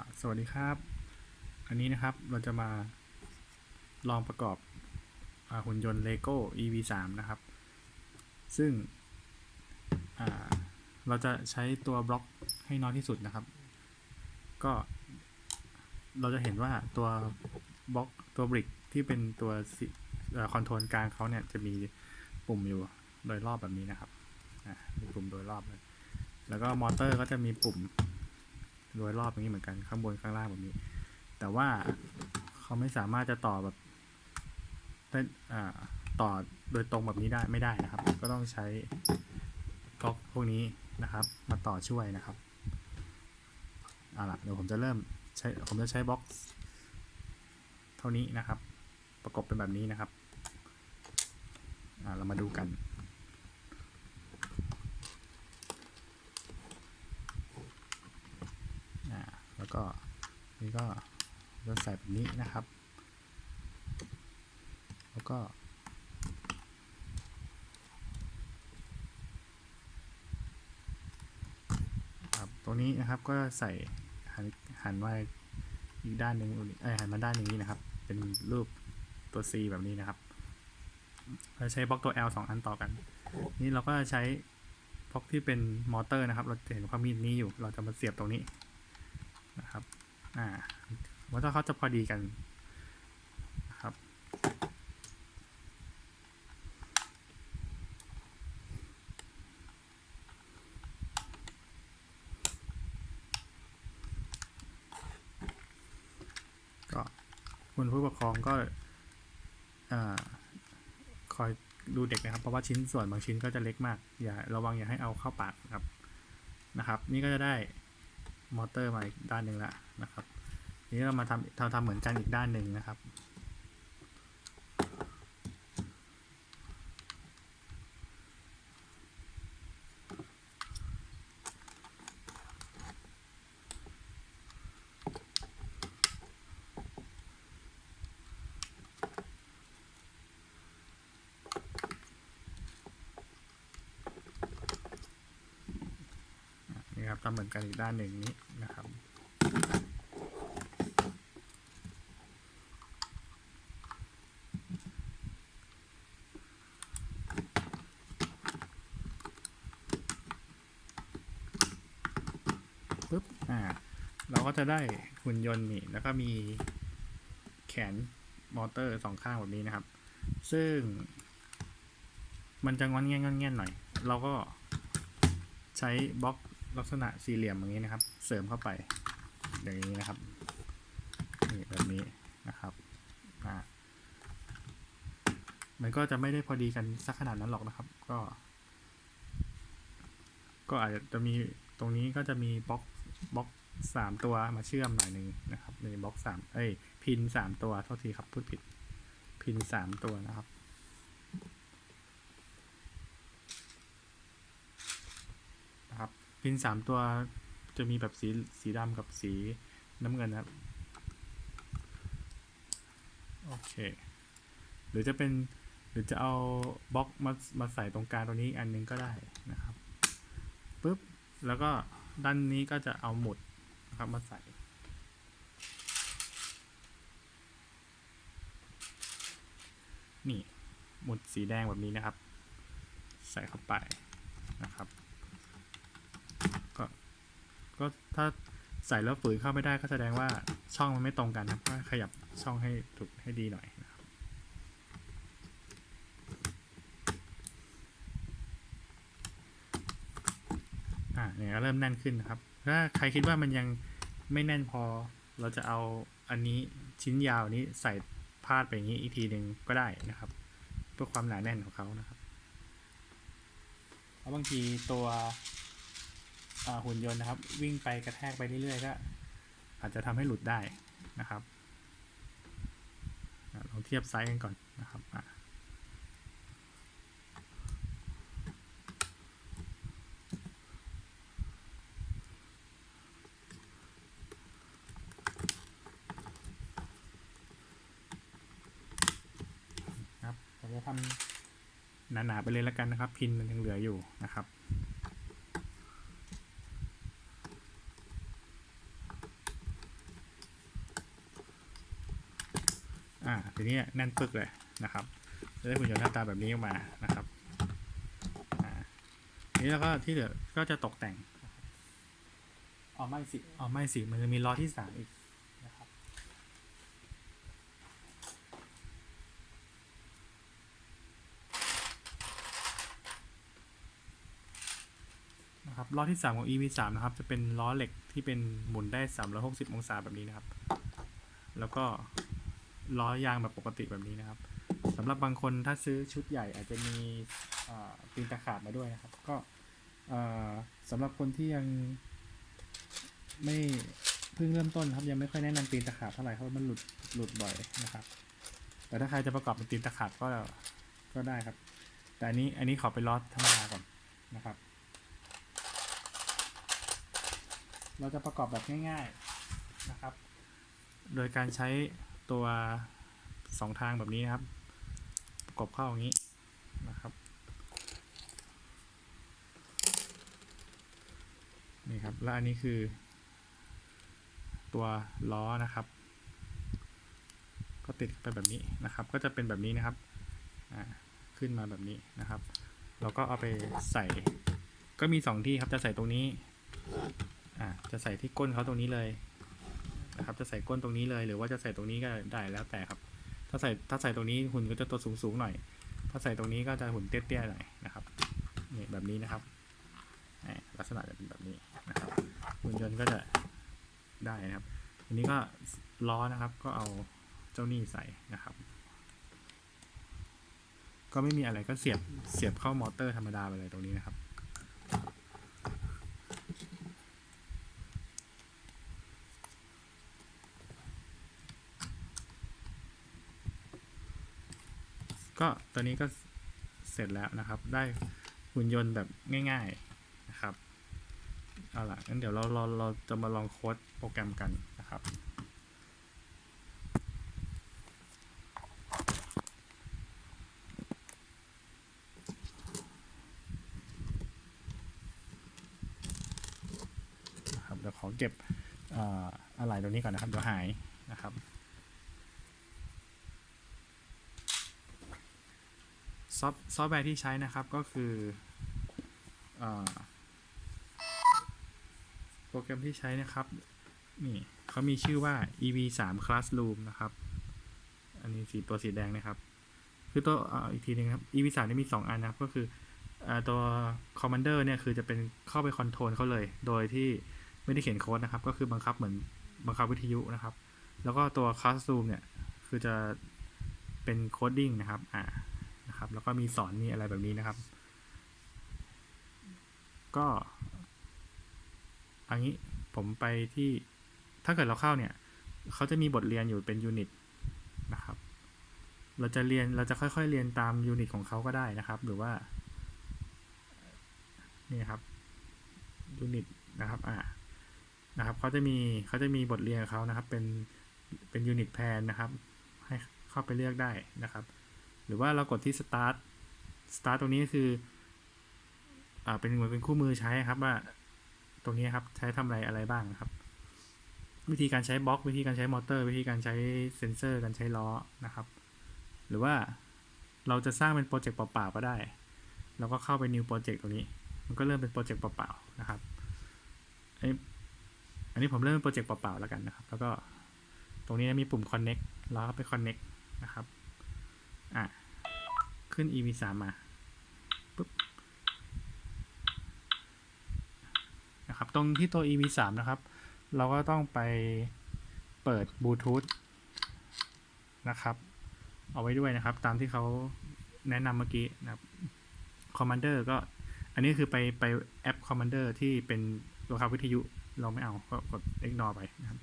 ล่ะสวัสดีครับ อันนี้นะครับเราจะมาลองประกอบอหุ่นยนต์ LEGO EV3 นะครับ ซึ่งเราจะใช้ตัวบล็อกให้น้อยที่สุดนะครับ ก็เราจะเห็นว่าตัวบล็อกตัวบริกที่เป็นตัวคอนโทรลกลางเขาเนี่ยจะมีปุ่มอยู่โดยรอบแบบนี้นะครับมีปุ่มโดยรอบเลยแล้วก็มอเตอร์ก็จะมีปุ่ม โดยรอบอย่างนี้เหมือนกันข้างบนข้างล่างแบบนี้ แต่ว่าเขาไม่สามารถจะต่อแบบได้ต่อโดยตรงแบบนี้ได้ไม่ได้นะครับ ก็ต้องใช้ก๊อกพวกนี้นะครับ มาต่อช่วยนะครับเอาล่ะเดี๋ยวผมจะเริ่มใช้ผมจะใช้บล็อกเท่านี้นะครับ ประกบเป็นแบบนี้นะครับเรามาดูกัน อ่าแล้ว ก็นี่ก็เริ่มใส่แบบนี้นะครับ แล้วก็ ครับตรงนี้นะครับก็ใส่หันหันมาอีกด้านหนึ่งเอ้หันมาด้านนี้นะครับ เป็นรูปตัว C แบบนี้นะครับ เราใช้บล็อกตัว L สองอันต่อกัน นี่เราก็จะใช้บล็อกที่เป็นมอเตอร์นะครับ เราจะเห็นความมีดนี้อยู่ เราจะมาเสียบตรงนี้ นะครับอ่าว่าถ้าเขาจะพอดีกันนะครับก็คุณผู้ปกครองก็คอยดูเด็กนะครับ เพราะว่าชิ้นส่วนบางชิ้นก็จะเล็กมาก อย่าระวังอย่าให้เอาเข้าปากนะครับนะครับ นี่ก็จะได้ มอเตอร์มาอีกด้านหนึ่งล้วนะครับนี้เรามาทำเราทำเหมือนกันอีกด้านหนึ่งนะครับ นี่ครับทำเหมือนกันอีกด้านหนึ่งนี้นะครับ ปุ๊บ อ่า เราก็ จะได้หุ่นยนต์นี่แล้วก็มีแขนมอเตอร์สองข้างแบบนี้นะครับ ซึ่ง มันจะงอนแง่งอนแง่นหน่อย เราก็ใช้บล็อกลักษณะสี่เหลี่ยมอย่างนี้นะครับ เสริมเข้าไป อย่างนี้นะครับนี่แบบนี้นะครับอ่ามันก็จะไม่ได้พอดีกันสักขนาดนั้นหรอกนะครับ ก็ ก็อาจจะมีตรงนี้ก็จะมีบล็อกบล็อก สามตัวมาเชื่อมหน่อยหนึ่งนะครับมีบล็อกสามเอ้ยพินสามตัวเท่าทีครับพูดผิด พินสามตัวนะครับนะครับ พินสามตัวจะมีแบบสีสีดำกับสีน้ำเงินนะครับโอเคหรือจะเป็นหรือจะเอาบล็อกมามาใส่ตรงกลางตรงนี้อันหนึงก็ได้นะครับปุ๊บแล้วก็ด้านนี้ก็จะเอาหมุด นะครับมาใส่ นี่หมุดสีแดงแบบนี้นะครับ ใส่เข้าไปนะครับ ก็ก็ถ้าใส่แล้วฝืนเข้าไม่ได้ก็แสดงว่าช่องมันไม่ตรงกันนะครับก็ขยับช่องให้ถูกให้ดีหน่อยนะครับอ่าเนี่ยเริ่มแน่นขึ้นนะครับ ถ้าใครคิดว่ามันยังไม่แน่นพอ เราจะเอาอันนี้ชิ้นยาวนี้ใส่พาดไปอย่างนี้อีกทีหนึ่งก็ได้นะครับ เพื่อความหนาแน่นของเขานะครับเพราะบางทีตัวหุ่นยนต์นะครับ วิ่งไปกระแทกไปเรื่อยๆก็อาจจะทำให้หลุดได้นะครับลองเทียบไซส์กันก่อนนะครับอะครับ ไปเลยแล้วกันนะครับ พินมันยังเหลืออยู่นะครับอ่าทีนี้แน่นปึกเลยนะครับจะได้หุ่นยนต์หน้าตาแบบนี้ออกมานะครับอ่านี้แล้วก็ที่เหลือก็จะตกแต่งอ๋อไม่สิอ๋อไม่สิมันจะมีล้อที่สามอีก ล้อที่สามของ EV สามนะครับ จะเป็นล้อเหล็กที่เป็นหมุนได้สามร้องศาแบบนี้นะครับ แล้วก็ล้อยางแบบปกติแบบนี้นะครับสำหรับบางคนถ้าซื้อชุดใหญ่อาจจะมีปีนตะขาบมาด้วยนะครับ ก็สำหรับคนที่ยังไม่เพิ่งเริ่มต้นครับยังไม่ค่อยแนะนำปีนตะขาบเท่าไหร่เพราะมันหลุดหลุดบ่อยนะครับ แต่ถ้าใครจะประกอบเป็นปีนตะขาบก็ก็ได้ครับ แต่อันนี้อันนี้ขอไปล้อธรรมดาก่อนนะครับ เราจะประกอบแบบง่ายๆนะครับ โดยการใช้ตัวสองทางแบบนี้นะครับ ประกอบเข้าอย่างนี้นะครับนี่ครับ แล้วอันนี้คือ ตัวล้อนะครับ ก็ติดไปแบบนี้นะครับ ก็จะเป็นแบบนี้นะครับขึ้นมาแบบนี้นะครับ เราก็เอาไปใส่ก็มีสองที่ครับจะใส่ตรงนี้ อ่าจะใส่ที่ก้นเขาตรงนี้เลยนะครับ จะใส่ก้นตรงนี้เลย หรือว่าจะใส่ตรงนี้ก็ได้แล้วแต่ครับ ถ้าใส่ถ้าใส่ตรงนี้หุ่นก็จะตัวสูงสูงๆหน่อย ถ้าใส่ตรงนี้ก็จะหุ่นเตี้ยๆหน่อยนะครับนี่แบบนี้นะครับลักษณะจะเป็นแบบนี้นะครับหุ่นยนต์ก็จะได้นะครับทีนี้ก็ล้อนะครับ ก็เอาเจ้านี่ใส่นะครับ ก็ไม่มีอะไรก็เสียบเสียบเข้ามอเตอร์ธรรมดาไปเลยตรงนี้นะครับ ก็ตอนนี้ก็เสร็จแล้วนะครับ ได้หุ่นยนต์แบบง่าย ๆนะครับเอาล่ะงั้นเดี๋ยวเราเราเราจะมาลองโค้ดโปรแกรมกันนะครับ นะครับเดี๋ยวขอเก็บเอ่ออะไรตรงนี้ก่อนนะครับ เดี๋ยวหายนะครับ ซอฟต์ซอฟต์แวร์ที่ใช้นะครับก็คืออโปรแกรมที่ใช้นะครับ นี่เขามีชื่อว่า ev 3 classroom นะครับ อันนี้สีตัวสีแดงนะครับ คือตัวออีกทีหนึงครับ ev 3นี่มี 2 อันนะครับ ก็คืออตัว commander เนี่ยคือจะเป็นเข้าไปคอนโทรลเขาเลย โดยที่ไม่ได้เขียนโค้ดนะครับ ก็คือบังคับเหมือนบังคับวิทยุนะครับ แล้วก็ตัว classroom เนี่ย คือจะเป็นโคดดิ้งนะครับ อ่า นะครับ แล้วก็มีสอนมีอะไรแบบนี้นะครับ ก็อันนี้ผมไปที่ถ้าเกิดเราเข้าเนี่ยเขาจะมีบทเรียนอยู่เป็นยูนิตนะครับ เราจะเรียนเราจะค่อยๆเรียนตามยูนิตของเขาก็ได้นะครับ หรือว่า นี่ครับยูนิตนะครับอ่านะครับเขาจะมีเขาจะมีบทเรียนเขานะครับ เป็นเป็นยูนิตแพนนะครับ ให้เข้าไปเลือกได้นะครับ หรือว่าเรากดที่ start start ตรงนี้คืออ่าเป็นเหมือนเป็นคู่มือใช้ครับว่า ตรงนี้ครับใช้ทำอะไรอะไรบ้างครับ วิธีการใช้บล็อก วิธีการใช้มอเตอร์ วิธีการใช้เซนเซอร์ การใช้ล้อนะครับ หรือว่าเราจะสร้างเป็นโปรเจกต์เปล่าๆก็ได้ เราก็เข้าไป new project ตรงนี้ มันก็เริ่มเป็นโปรเจกต์เปล่าๆนะครับอันนี้อันนี้ผมเริ่มเป็นโปรเจกต์เปล่าๆแล้วกันนะครับ แล้วก็ตรงนี้มีปุ่ม connect เราก็ไป connect นะครับ อะ ขึ้น ev 3มาปุ๊บนะครับ ตรงที่ตัว ev 3นะครับ เราก็ต้องไปเปิดบลูทูธนะครับ เอาไว้ด้วยนะครับ ตามที่เขาแนะนำเมื่อกี้นะครับ Commander ก็อันนี้คือไปไปแอป Commander ที่เป็นตัวขับวิทยุเราไม่เอาก็กด ignore ไปนะครับ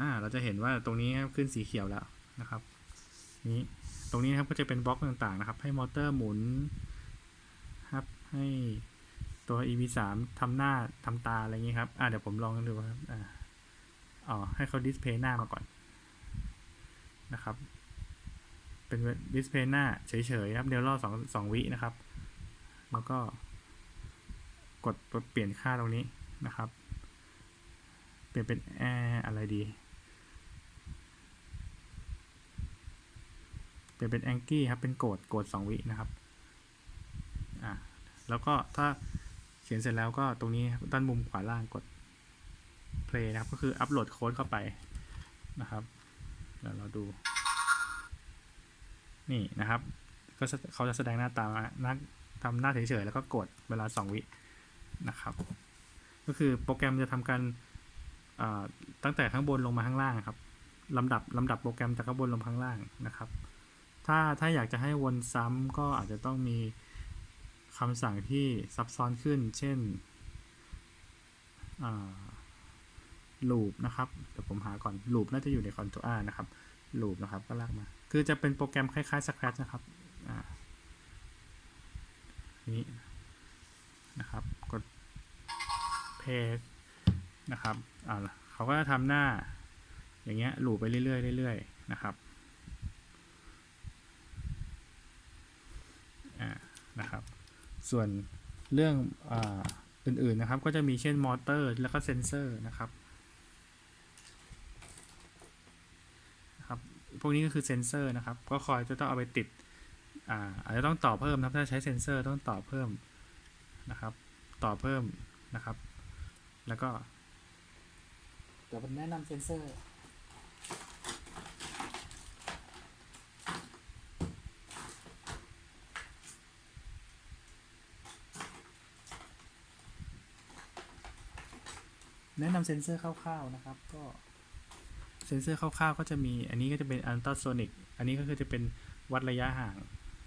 อ่า เราจะเห็นว่าตรงนี้ขึ้นสีเขียวแล้วนะครับ นี้ ตรงนี้นะครับก็จะเป็นบล็อกต่างๆนะครับ ให้มอเตอร์หมุนครับให้ตัว EV 3ทำหน้าทำตาอะไรอย่างนี้ครับอ่าเดี๋ยวผมลองดูครับอ่าอ๋อให้เขาดิสเพย์หน้ามาก่อนนะครับ เป็นดิสเพย์หน้าเฉยๆครับเดี๋ยวรอสองสองวินะครับ แล้วก็กดกดเปลี่ยนค่าตรงนี้นะครับ เปลี่ยนเป็นแอร์อะไรดี เปลี่ยนเป็นแองกี้ครับ เป็นโกดโกดสองวินะครับ อ่า แล้วก็ถ้าเขียนเสร็จแล้วก็ตรงนี้ด้านมุมขวาล่างกด play นะครับ ก็คืออัปโหลดโค้ดเข้าไปนะครับเดี๋ยวเราดู นี่นะครับ ก็เขาจะแสดงหน้าตามานักทำหน้าเฉยๆ แล้วก็กดเวลา 2 วินะครับ ก็คือโปรแกรมจะทำการตั้งแต่ข้างบนลงมาข้างล่างครับลำดับลำดับโปรแกรมจากข้างบนลงข้างล่างนะครับ ถ้าถ้าอยากจะให้วนซ้ำก็อาจจะต้องมีคำสั่งที่ซับซ้อนขึ้น เช่นลูปนะครับ เดี๋ยวผมหาก่อนลูปน่าจะอยู่ในคอนโทรลนะครับลูปนะครับ ก็ลากมา คือจะเป็นโปรแกรมคล้ายๆ Scratch นะครับนี้นะครับ กด paste นะครับอ่าเขาก็จะทำหน้า อย่างเงี้ยลูปไปเรื่อยๆเรื่อยๆนะครับอ่า นะครับ ส่วนเรื่องออื่นๆนะครับ ก็จะมีเช่นมอเตอร์แล้วก็เซนเซอร์นะครับครับ พวกนี้ก็คือเซนเซอร์นะครับ ก็คอยจะต้องเอาไปติดอ่าอาจจะต้องต่อเพิ่มนะครับ ถ้าใช้เซนเซอร์ต้องต่อเพิ่มนะครับ ต่อเพิ่มนะครับ แล้วก็เดี๋ยวผมแนะนำเซนเซอร์ แนะนำเซ็นเซอร์คร่าวๆนะครับ ก็เซ็นเซอร์คร่าวๆก็จะมี อันนี้ก็จะเป็นอัลตราโซนิกอันนี้ก็คือจะเป็นวัดระยะห่าง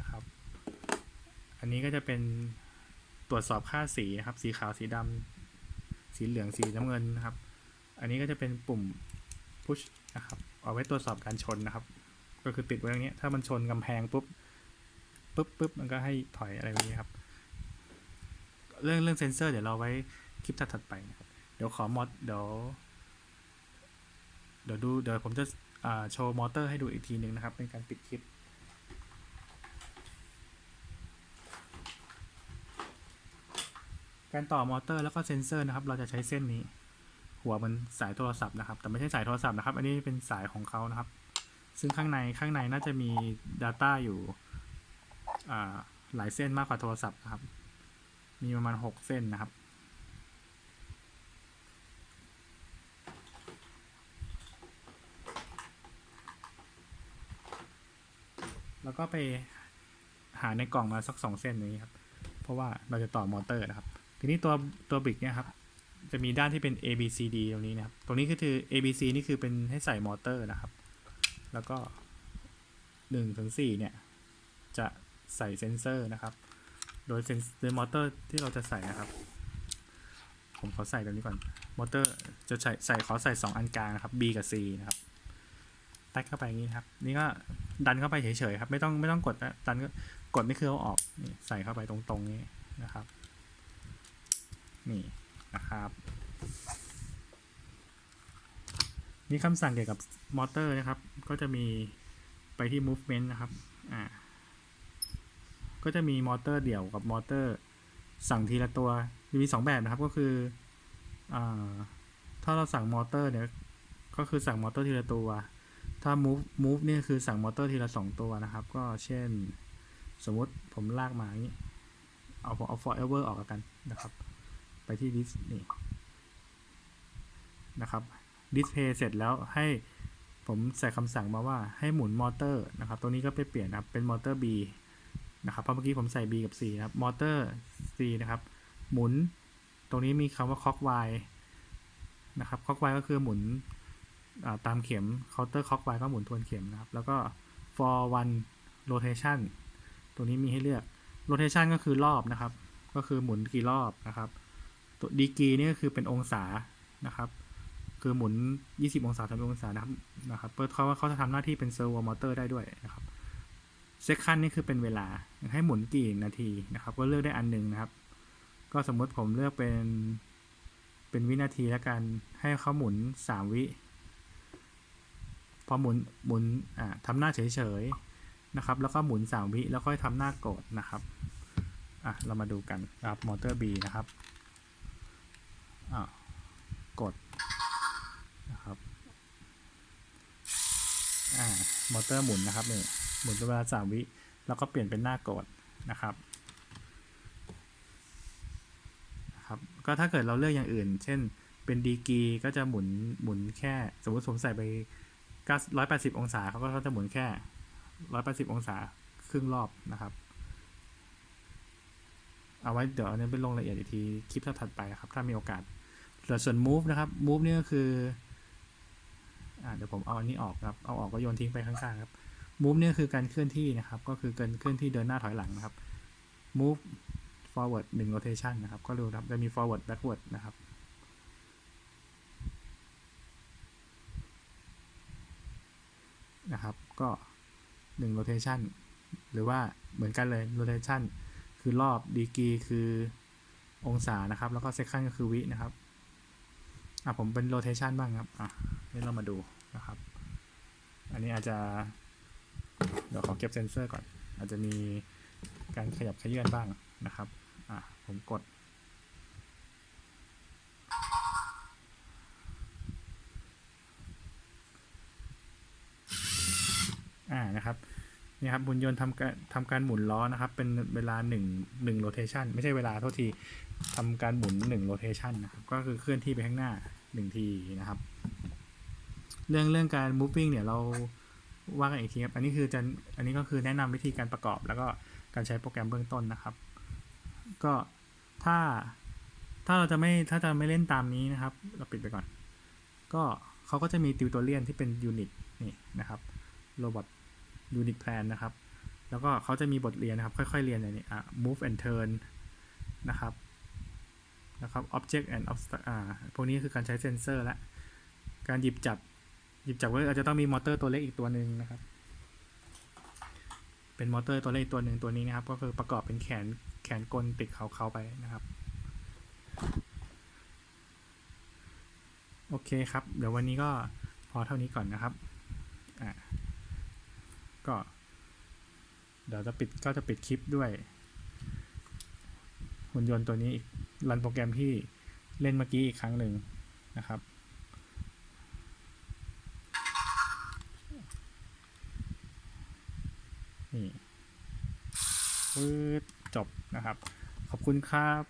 นะครับ อันนี้ก็จะเป็นตรวจสอบค่าสีนะครับ สีขาวสีดำสีเหลืองสีน้ำเงินนะครับ อันนี้ก็จะเป็นปุ่ม push นะครับ เอาไว้ตรวจสอบการชนนะครับ ก็คือติดไว้ตรงนี้ถ้ามันชนกำแพงปุ๊บปุ๊บปุ๊บมันก็ให้ถอยอะไรแบบนี้ครับ เรื่องเรื่องเซนเซอร์เดี๋ยวเราไว้คลิปถัดๆไปนะครับ ดี๋ยวขอมอดเดี๋ยวเดี๋ยวดูเดี๋ยวผมจะโชว์มอเตอร์ให้ดูอีกทีหนึ่งนะครับ เป็นการปิดคลิปการต่อมอเตอร์แล้วก็เซนเซอร์นะครับ เราจะใช้เส้นนี้ หัวมันสายโทรศัพท์นะครับ แต่ไม่ใช่สายโทรศัพท์นะครับ อันนี้เป็นสายของเขานะครับ ซึ่งข้างในข้างในน่าจะมี Data อยู่หลายเส้นมากกว่าโทรศัพท์นะครับ มีประมาณ 6 เส้นนะครับ แล้วก็ไปหาในกล่องมาสักสองเส้นนี้ครับ เพราะว่าเราจะต่อมอเตอร์นะครับ ทีนี้ตัวตัวบิกเนี่ยครับ จะมีด้านที่เป็น A B C D ตรงนี้นะครับ ตรงนี้ก็คือ A B C นี่คือเป็นให้ใส่มอเตอร์นะครับ แล้วก็หนึ่งถึงสี่เนี่ยจะใส่เซนเซอร์นะครับ โดยเซนโดยมอเตอร์ที่เราจะใส่นะครับ ผมขอใส่ตัวนี้ก่อน มอเตอร์จะใส่ใส่ขอใส่สองอันกลางนะครับ B กับ C นะครับ แตกเข้าไปอย่างนี้ครับ นี่ก็ดันเข้าไปเฉยๆครับ ไม่ต้องไม่ต้องกดนะดันก็กดนี่คือเอาออกนี่ใส่เข้าไปตรงๆนี้นะครับ นี่นะครับ นี่คำสั่งเกี่ยวกับมอเตอร์นะครับ ก็จะมีไปที่ movement นะครับ อ่า ก็จะมีมอเตอร์เดี่ยวกับมอเตอร์สั่งทีละตัว มีสองแบบนะครับ ก็คืออ่าถ้าเราสั่งมอเตอร์เนี่ย ก็คือสั่งมอเตอร์ทีละตัว ถ้า move move นี่คือสั่งมอเตอร์ทีละสองตัวนะครับ ก็เช่น สมมติผมลากมาอย่างนี้ เอาผมเอา forever ออกกันนะครับ ไปที่ dis นี่นะครับ display เสร็จแล้วให้ผมใส่คำสั่งมาว่าให้หมุนมอเตอร์นะครับ ตัวนี้ก็ไปเปลี่ยนนะครับ เป็นมอเตอร์ B นะครับเพราะเมื่อกี้ผมใส่ B กับ C นะครับมอเตอร์ C นะครับ หมุน ตรงนี้มีคำว่า clockwise นะครับ clockwise ก็คือหมุน ตามเข็ม counter clockwise ก็หมุนทวนเข็มนะครับ แล้วก็ for one rotation ตัวนี้มีให้เลือก rotation ก็คือรอบนะครับ ก็คือหมุนกี่รอบนะครับ ตัวดีกีนี่ก็คือเป็นองศานะครับ คือหมุน 20 องศา30องศานะครับนะครับเปิดเขาว่าเขาจะทำหน้าที่เป็นเซอร์โวมอเตอร์ได้ด้วยนะครับเซคันนี่คือเป็นเวลาให้หมุนกี่นาทีนะครับ ก็เลือกได้อันหนึ่งนะครับ ก็สมมติผมเลือกเป็นเป็นวินาทีแล้วกันให้เขาหมุน 3 วิ อหมุนหมุนอ่าทำหน้าเฉยๆนะครับ แล้วก็หมุน 3 วิ แล้วค่อยทำหน้ากดนะครับอะเรามาดูกันครับมอเตอร์ B นะครับอ่ากดนะครับอ่ามอเตอร์หมุนนะครับนี่หมุนเป็นเวลาสามวิ แล้วก็เปลี่ยนเป็นหน้าโกดนะครับครับก็ถ้าเกิดเราเลือกอย่างอื่น เช่นเป็นดีกีก็จะหมุนหมุนแค่ สมมติผมใส่ไป 980องศาเขาก็จะหมุนแค่180องศาครึ่งรอบนะครับ เอาไว้เดี๋ยวอันนี้ไปลงรายละเอียดอีกทีคลิปถัดไปครับ ถ้ามีโอกาสส่วนส่วน move นะครับ move นี่ก็คืออ่าเดี๋ยวผมเอาอันนี้ออกครับ เอาออกก็โยนทิ้งไปข้างๆครับ move นี่คือการเคลื่อนที่นะครับ ก็คือการเคลื่อนที่เดินหน้าถอยหลังนะครับ move forward หนึ่ง rotation นะครับ ก็ดูครับ จะมี forward backward นะครับ นะครับ ก็หนึ่ง rotation หรือว่าเหมือนกันเลย rotation คือรอบดีกรีคือองศานะครับ แล้วก็ second ก็คือวินะครับอะผมเป็น rotation บ้างครับอะนี่เรามาดูนะครับ อันนี้อาจจะ เดี๋ยวขอเก็บเซนเซอร์ก่อน อาจจะมีการขยับขยื่นบ้างนะครับอะผมกด อ่านะครับ นี่ครับบุญยนต์ทำการทำการหมุนล้อนะครับ เป็นเวลาหนึ่งหนึ่งโรเทชันไม่ใช่เวลาโทษทีทำการหมุนหนึ่งโรเทชันนะครับก็คือเคลื่อนที่ไปข้างหน้าหนึ่งทีนะครับ เรื่องเรื่องการ moving เนี่ยเราว่ากันอีกทีครับอันนี้คือจะอันนี้ก็คือแนะนำวิธีการประกอบ แล้วก็การใช้โปรแกรมเบื้องต้นนะครับ ก็ถ้าถ้าเราจะไม่ถ้าจะไม่เล่นตามนี้นะครับ เราปิดไปก่อน ก็เขาก็จะมีติวตัวเลียนที่เป็นยูนิตนี่นะครับโรบอท unit plan นะครับ แล้วก็เขาจะมีบทเรียนนะครับ ค่อยๆเรียนอย่างนี้อะ move and turn นะครับนะครับ object and obstacle อ่าพวกนี้คือการใช้เซนเซอร์และ การหยิบจับ หยิบจับก็อาจจะต้องมีมอเตอร์ตัวเล็กอีกตัวหนึ่งนะครับ เป็นมอเตอร์ตัวเล็กอีกตัวหนึ่งตัวนี้นะครับ ก็คือประกอบเป็นแขนแขนกลติดเขาเขาไปนะครับ โอเคครับ เดี๋ยววันนี้ก็พอเท่านี้ก่อนนะครับอ่า ก็ เดี๋ยวจะปิดก็จะปิดคลิปด้วย หุ่นยนต์ตัวนี้รันโปรแกรมที่เล่นเมื่อกี้อีกครั้งหนึ่งนะครับ นี่จบนะครับ ขอบคุณครับ